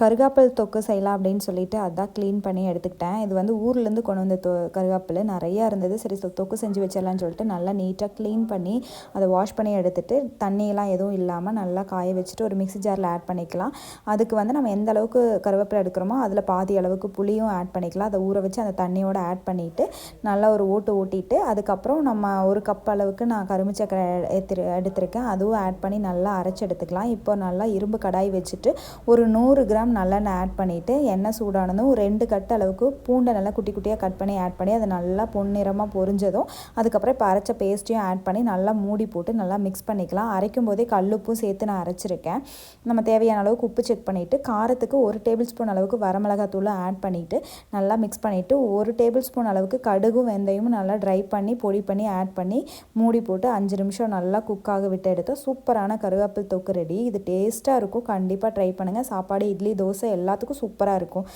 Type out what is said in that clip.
கருகாப்பில் தொக்கு செய்யலாம் அப்படின்னு சொல்லிட்டு அதான் க்ளீன் பண்ணி எடுத்துக்கிட்டேன். இது வந்து ஊர்லேருந்து கொண்டு வந்த தொ கருகாப்பில். நிறையா இருந்தது. சரி தொக்கு செஞ்சு வச்சிடலான்னு சொல்லிட்டு நல்லா நீட்டாக க்ளீன் பண்ணி அதை வாஷ் பண்ணி எடுத்துகிட்டு தண்ணியெல்லாம் எதுவும் இல்லாமல் நல்லா காய வச்சுட்டு ஒரு மிக்ஸி ஜாரில் ஆட் பண்ணிக்கலாம். அதுக்கு வந்து நம்ம எந்த அளவுக்கு கருவேப்பிலை எடுக்கிறோமோ அதில் பாதி அளவுக்கு புளியும் ஆட் பண்ணிக்கலாம். அதை ஊற வச்சு அந்த தண்ணியோடு ஆட் பண்ணிவிட்டு நல்லா ஒரு ஓட்டு ஓட்டிட்டு அதுக்கப்புறம் நம்ம ஒரு கப் அளவுக்கு நான் கரும்பு சக்கரை எடுத்து எடுத்திருக்கேன். அதுவும் ஆட் பண்ணி நல்லா அரைச்சி எடுத்துக்கலாம். இப்போ நல்லா இரும்பு கடாய் வச்சுட்டு ஒரு நூறு கிராம் நல்லெண்ணெய் ஆட் பண்ணிவிட்டு எண்ணெய் சூடானதும் ஒரு ரெண்டு கட்டு அளவுக்கு பூண்டை நல்லா குட்டி குட்டியாக கட் பண்ணி ஆட் பண்ணி அதை நல்லா பொன்னிறமாக பொரிஞ்சதும் அதுக்கப்புறம் இப்போ அரைச்ச பேஸ்ட்டையும் ஆட் பண்ணி நல்லா மூடி போட்டு நல்லா மிக்ஸ் பண்ணிக்கலாம். அரைக்கும் போதே கல்லுப்பும் சேர்த்து நான் அரைச்சிருக்கேன். நம்ம தேவையான அளவுக்கு உப்பு செக் பண்ணிவிட்டு காரத்துக்கு ஒரு டேபிள் ஸ்பூன் அளவுக்கு வரமிளகாத்தூள் ஆட் பண்ணிவிட்டு நல்லா மிக்ஸ் பண்ணிவிட்டு ஒரு டேபிள் ஸ்பூன் அளவுக்கு கடுகும் வெந்தயமும் நல்லா ட்ரை பண்ணி பொடி பண்ணி ஆட் பண்ணி மூடி போட்டு அஞ்சு நிமிஷம் நல்லா குக்காக விட்டு எடுத்தால் சூப்பரான கருவேப்பில் தொக்கு ரெடி இது டேஸ்ட்டாக இருக்கும். கண்டிப்பாக ட்ரை பண்ணுங்கள் சாப்பாடு இட்லி தோசை எல்லாத்துக்கும் சூப்பராக இருக்கும்.